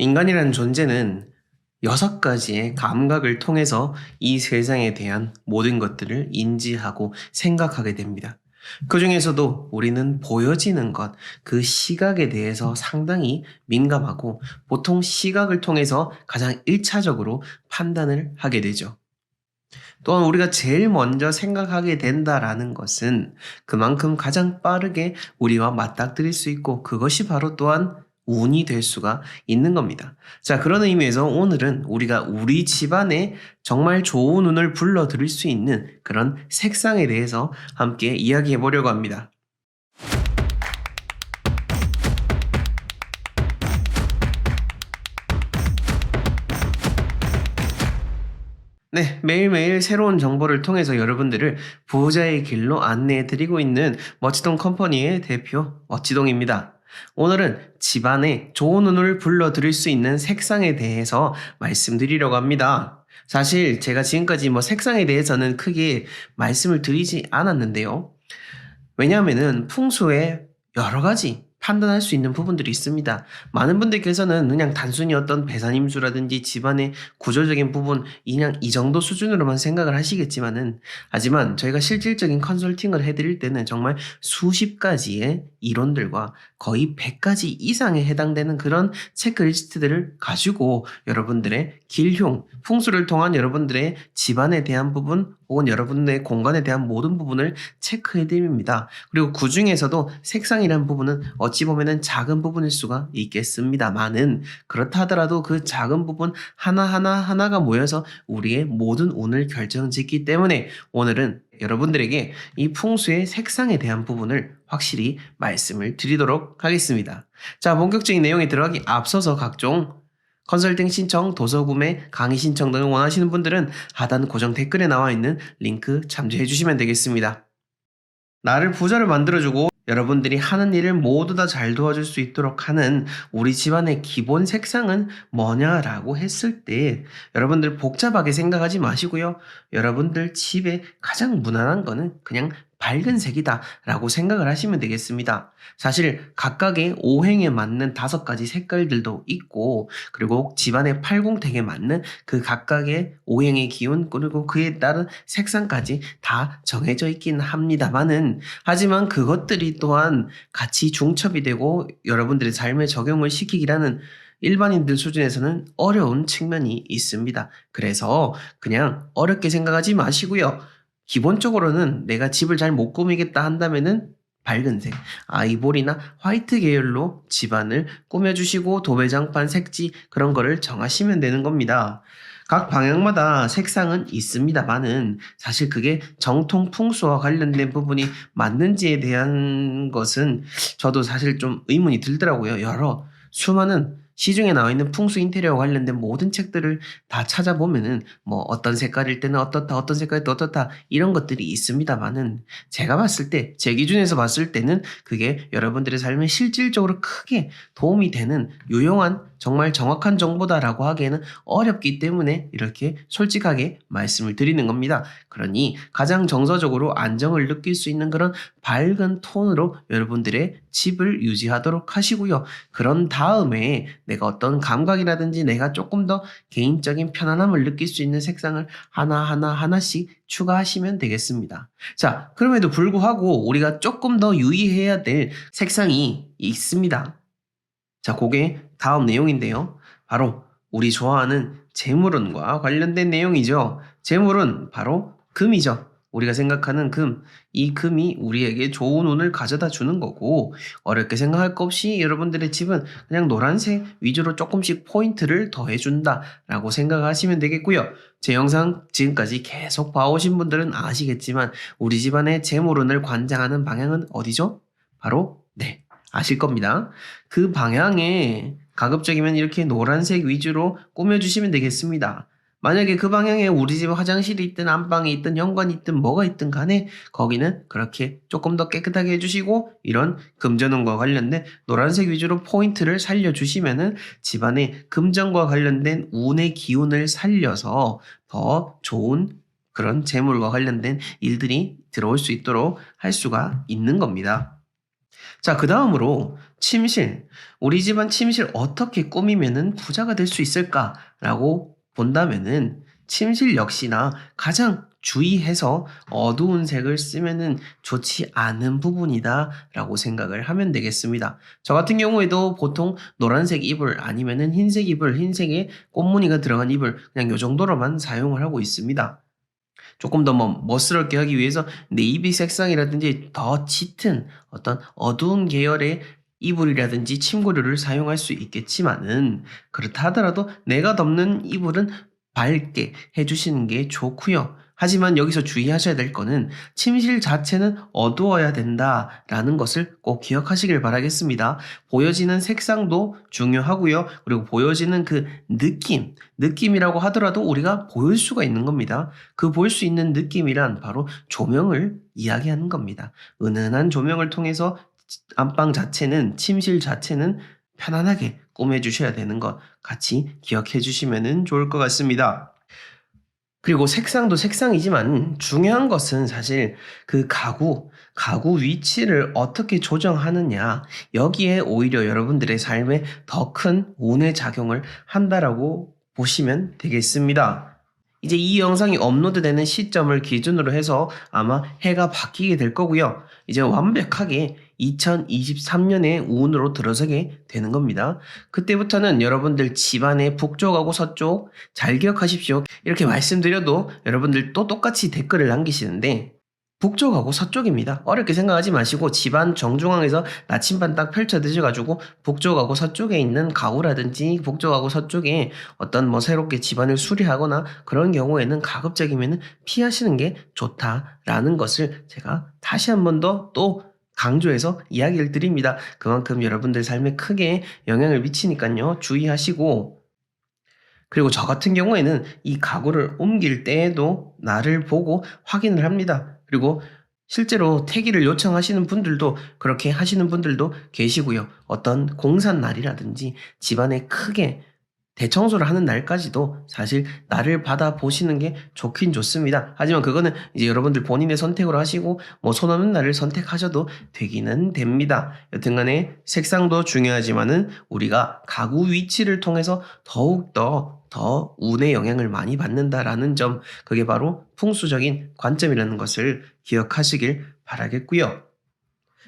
인간이라는 존재는 여섯 가지의 감각을 통해서 이 세상에 대한 모든 것들을 인지하고 생각하게 됩니다. 그 중에서도 우리는 보여지는 것, 그 시각에 대해서 상당히 민감하고 보통 시각을 통해서 가장 1차적으로 판단을 하게 되죠. 또한 우리가 제일 먼저 생각하게 된다라는 것은 그만큼 가장 빠르게 우리와 맞닥뜨릴 수 있고 그것이 바로 또한 운이 될 수가 있는 겁니다. 자, 그런 의미에서 오늘은 우리가 우리 집안에 정말 좋은 운을 불러 들일 수 있는 그런 색상에 대해서 함께 이야기해 보려고 합니다. 네, 매일매일 새로운 정보를 통해서 여러분들을 부자의 길로 안내해 드리고 있는 멋지동 컴퍼니의 대표 멋지동입니다. 오늘은 집안에 좋은 운을 불러들일 수 있는 색상에 대해서 말씀드리려고 합니다. 사실 제가 지금까지 뭐 색상에 대해서는 크게 말씀을 드리지 않았는데요. 왜냐하면은 풍수에 여러 가지 판단할 수 있는 부분들이 있습니다. 많은 분들께서는 그냥 단순히 어떤 배산임수라든지 집안의 구조적인 부분 그냥 이 정도 수준으로만 생각을 하시겠지만은 하지만 저희가 실질적인 컨설팅을 해드릴 때는 정말 수십 가지의 이론들과 거의 100가지 이상에 해당되는 그런 체크리스트들을 가지고 여러분들의 길흉, 풍수를 통한 여러분들의 집안에 대한 부분 혹은 여러분의 공간에 대한 모든 부분을 체크해 드립니다. 그리고 그 중에서도 색상이라는 부분은 어찌 보면은 작은 부분일 수가 있겠습니다만은 그렇다 하더라도 그 작은 부분 하나하나 하나가 모여서 우리의 모든 운을 결정짓기 때문에 오늘은 여러분들에게 이 풍수의 색상에 대한 부분을 확실히 말씀을 드리도록 하겠습니다. 자, 본격적인 내용에 들어가기 앞서서 각종 컨설팅 신청, 도서 구매, 강의 신청 등을 원하시는 분들은 하단 고정 댓글에 나와 있는 링크 참조해 주시면 되겠습니다. 나를 부자를 만들어주고 여러분들이 하는 일을 모두 다 잘 도와줄 수 있도록 하는 우리 집안의 기본 색상은 뭐냐라고 했을 때 여러분들 복잡하게 생각하지 마시고요. 여러분들 집에 가장 무난한 거는 그냥 밝은 색이다라고 생각을 하시면 되겠습니다. 사실 각각의 오행에 맞는 다섯 가지 색깔들도 있고 그리고 집안의 팔공택에 맞는 그 각각의 오행의 기운 그리고 그에 따른 색상까지 다 정해져 있긴 합니다만은 하지만 그것들이 또한 같이 중첩이 되고 여러분들의 삶에 적용을 시키기라는 일반인들 수준에서는 어려운 측면이 있습니다. 그래서 그냥 어렵게 생각하지 마시고요. 기본적으로는 내가 집을 잘 못 꾸미겠다 한다면은 밝은색, 아이보리나 화이트 계열로 집안을 꾸며주시고 도배장판, 색지 그런 거를 정하시면 되는 겁니다. 각 방향마다 색상은 있습니다만은 사실 그게 정통 풍수와 관련된 부분이 맞는지에 대한 것은 저도 사실 좀 의문이 들더라고요. 여러 수많은 시중에 나와 있는 풍수 인테리어와 관련된 모든 책들을 다 찾아보면은 뭐 어떤 색깔일 때는 어떻다, 어떤 색깔일 때 어떻다 이런 것들이 있습니다만은 제가 봤을 때 제 기준에서 봤을 때는 그게 여러분들의 삶에 실질적으로 크게 도움이 되는 유용한 정말 정확한 정보다라고 하기에는 어렵기 때문에 이렇게 솔직하게 말씀을 드리는 겁니다. 그러니 가장 정서적으로 안정을 느낄 수 있는 그런 밝은 톤으로 여러분들의 집을 유지하도록 하시고요. 그런 다음에 내가 어떤 감각이라든지 내가 조금 더 개인적인 편안함을 느낄 수 있는 색상을 하나하나 하나씩 추가하시면 되겠습니다. 자, 그럼에도 불구하고 우리가 조금 더 유의해야 될 색상이 있습니다. 자, 그게 다음 내용인데요. 바로 우리 좋아하는 재물운과 관련된 내용이죠. 재물은 바로 금이죠. 우리가 생각하는 금, 이 금이 우리에게 좋은 운을 가져다 주는 거고, 어렵게 생각할 것 없이 여러분들의 집은 그냥 노란색 위주로 조금씩 포인트를 더해준다 라고 생각하시면 되겠고요. 제 영상 지금까지 계속 봐오신 분들은 아시겠지만, 우리 집안의 재물운을 관장하는 방향은 어디죠? 바로, 네, 아실 겁니다. 그 방향에 가급적이면 이렇게 노란색 위주로 꾸며주시면 되겠습니다. 만약에 그 방향에 우리 집 화장실이 있든 안방이 있든 현관이 있든 뭐가 있든 간에 거기는 그렇게 조금 더 깨끗하게 해주시고 이런 금전운과 관련된 노란색 위주로 포인트를 살려주시면은 집안에 금전과 관련된 운의 기운을 살려서 더 좋은 그런 재물과 관련된 일들이 들어올 수 있도록 할 수가 있는 겁니다. 자, 그 다음으로 침실. 우리 집안 침실 어떻게 꾸미면은 부자가 될 수 있을까라고 본다면은 침실 역시나 가장 주의해서 어두운 색을 쓰면은 좋지 않은 부분이다 라고 생각을 하면 되겠습니다. 저 같은 경우에도 보통 노란색 이불 아니면은 흰색 이불, 흰색에 꽃무늬가 들어간 이불 그냥 요 정도로만 사용을 하고 있습니다. 조금 더 뭐 멋스럽게 하기 위해서 네이비 색상이라든지 더 짙은 어떤 어두운 계열의 이불이라든지 침구류를 사용할 수 있겠지만은 그렇다 하더라도 내가 덮는 이불은 밝게 해주시는 게 좋고요. 하지만 여기서 주의하셔야 될 거는 침실 자체는 어두워야 된다라는 것을 꼭 기억하시길 바라겠습니다. 보여지는 색상도 중요하고요. 그리고 보여지는 그 느낌, 느낌이라고 하더라도 우리가 보일 수가 있는 겁니다. 그 볼 수 있는 느낌이란 바로 조명을 이야기하는 겁니다. 은은한 조명을 통해서 안방 자체는 침실 자체는 편안하게 꾸며주셔야 되는 것 같이 기억해 주시면 좋을 것 같습니다. 그리고 색상도 색상이지만 중요한 것은 사실 그 가구, 가구 위치를 어떻게 조정하느냐, 여기에 오히려 여러분들의 삶에 더 큰 운의 작용을 한다라고 보시면 되겠습니다. 이제 이 영상이 업로드되는 시점을 기준으로 해서 아마 해가 바뀌게 될 거고요. 이제 완벽하게 2023년의 운으로 들어서게 되는 겁니다. 그때부터는 여러분들 집안의 북쪽하고 서쪽 잘 기억하십시오. 이렇게 말씀드려도 여러분들 또 똑같이 댓글을 남기시는데 북쪽하고 서쪽입니다. 어렵게 생각하지 마시고 집안 정중앙에서 나침반 딱 펼쳐 드셔가지고 북쪽하고 서쪽에 있는 가구라든지 북쪽하고 서쪽에 어떤 뭐 새롭게 집안을 수리하거나 그런 경우에는 가급적이면 피하시는 게 좋다라는 것을 제가 다시 한 번 더또 강조해서 이야기를 드립니다. 그만큼 여러분들 삶에 크게 영향을 미치니까요. 주의하시고 그리고 저 같은 경우에는 이 가구를 옮길 때에도 나를 보고 확인을 합니다. 그리고 실제로 태기를 요청하시는 분들도 그렇게 하시는 분들도 계시고요. 어떤 공사 날이라든지 집안에 크게 대청소를 하는 날까지도 사실 나를 받아 보시는 게 좋긴 좋습니다. 하지만 그거는 이제 여러분들 본인의 선택으로 하시고 뭐 손 없는 날을 선택하셔도 되기는 됩니다. 여튼간에 색상도 중요하지만은 우리가 가구 위치를 통해서 더욱더 더 운의 영향을 많이 받는다라는 점 그게 바로 풍수적인 관점이라는 것을 기억하시길 바라겠고요.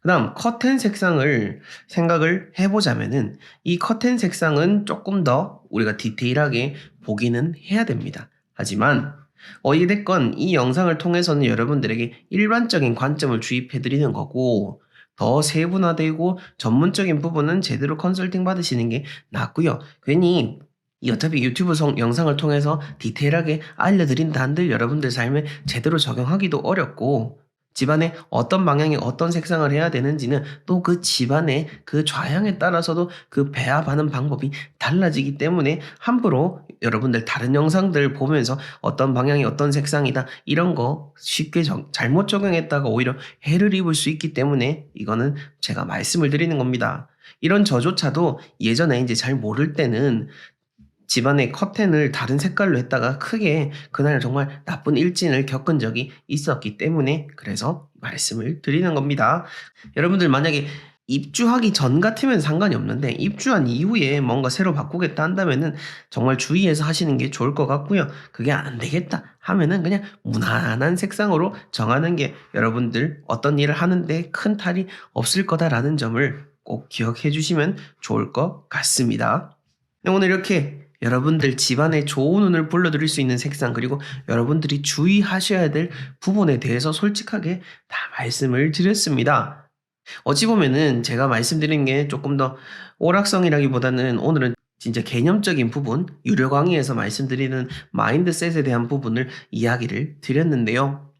그 다음 커튼 색상을 생각을 해보자면은 이 커튼 색상은 조금 더 우리가 디테일하게 보기는 해야 됩니다. 하지만 어찌됐건 이 영상을 통해서는 여러분들에게 일반적인 관점을 주입해드리는 거고 더 세분화되고 전문적인 부분은 제대로 컨설팅 받으시는 게 낫고요. 괜히 이 어차피 유튜브 성, 영상을 통해서 디테일하게 알려드린다 한들 여러분들 삶에 제대로 적용하기도 어렵고 집안에 어떤 방향이 어떤 색상을 해야 되는지는 또 그 집안의 그 좌향에 따라서도 그 배합하는 방법이 달라지기 때문에 함부로 여러분들 다른 영상들 보면서 어떤 방향이 어떤 색상이다 이런 거 쉽게 적- 잘못 적용했다가 오히려 해를 입을 수 있기 때문에 이거는 제가 말씀을 드리는 겁니다. 이런 저조차도 예전에 이제 잘 모를 때는 집안의 커튼을 다른 색깔로 했다가 크게 그날 정말 나쁜 일진을 겪은 적이 있었기 때문에 그래서 말씀을 드리는 겁니다. 여러분들 만약에 입주하기 전 같으면 상관이 없는데 입주한 이후에 뭔가 새로 바꾸겠다 한다면은 정말 주의해서 하시는 게 좋을 것 같고요. 그게 안 되겠다 하면은 그냥 무난한 색상으로 정하는 게 여러분들 어떤 일을 하는데 큰 탈이 없을 거다라는 점을 꼭 기억해 주시면 좋을 것 같습니다. 네, 오늘 이렇게 여러분들 집안에 좋은 운을 불러드릴 수 있는 색상 그리고 여러분들이 주의하셔야 될 부분에 대해서 솔직하게 다 말씀을 드렸습니다. 어찌 보면은 제가 말씀드린 게 조금 더 오락성이라기보다는 오늘은 진짜 개념적인 부분, 유료 강의에서 말씀드리는 마인드셋에 대한 부분을 이야기를 드렸는데요.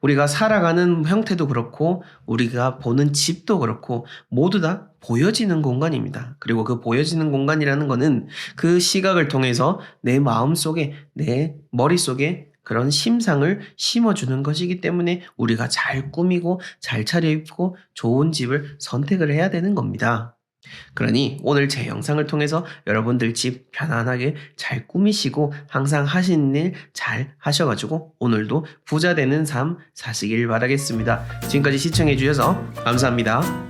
우리가 살아가는 형태도 그렇고, 우리가 보는 집도 그렇고, 모두 다 보여지는 공간입니다. 그리고 그 보여지는 공간이라는 거는 그 시각을 통해서 내 마음 속에, 내 머릿속에 그런 심상을 심어주는 것이기 때문에 우리가 잘 꾸미고 잘 차려입고 좋은 집을 선택을 해야 되는 겁니다. 그러니 오늘 제 영상을 통해서 여러분들 집 편안하게 잘 꾸미시고 항상 하시는 일 잘 하셔가지고 오늘도 부자 되는 삶 사시길 바라겠습니다. 지금까지 시청해 주셔서 감사합니다.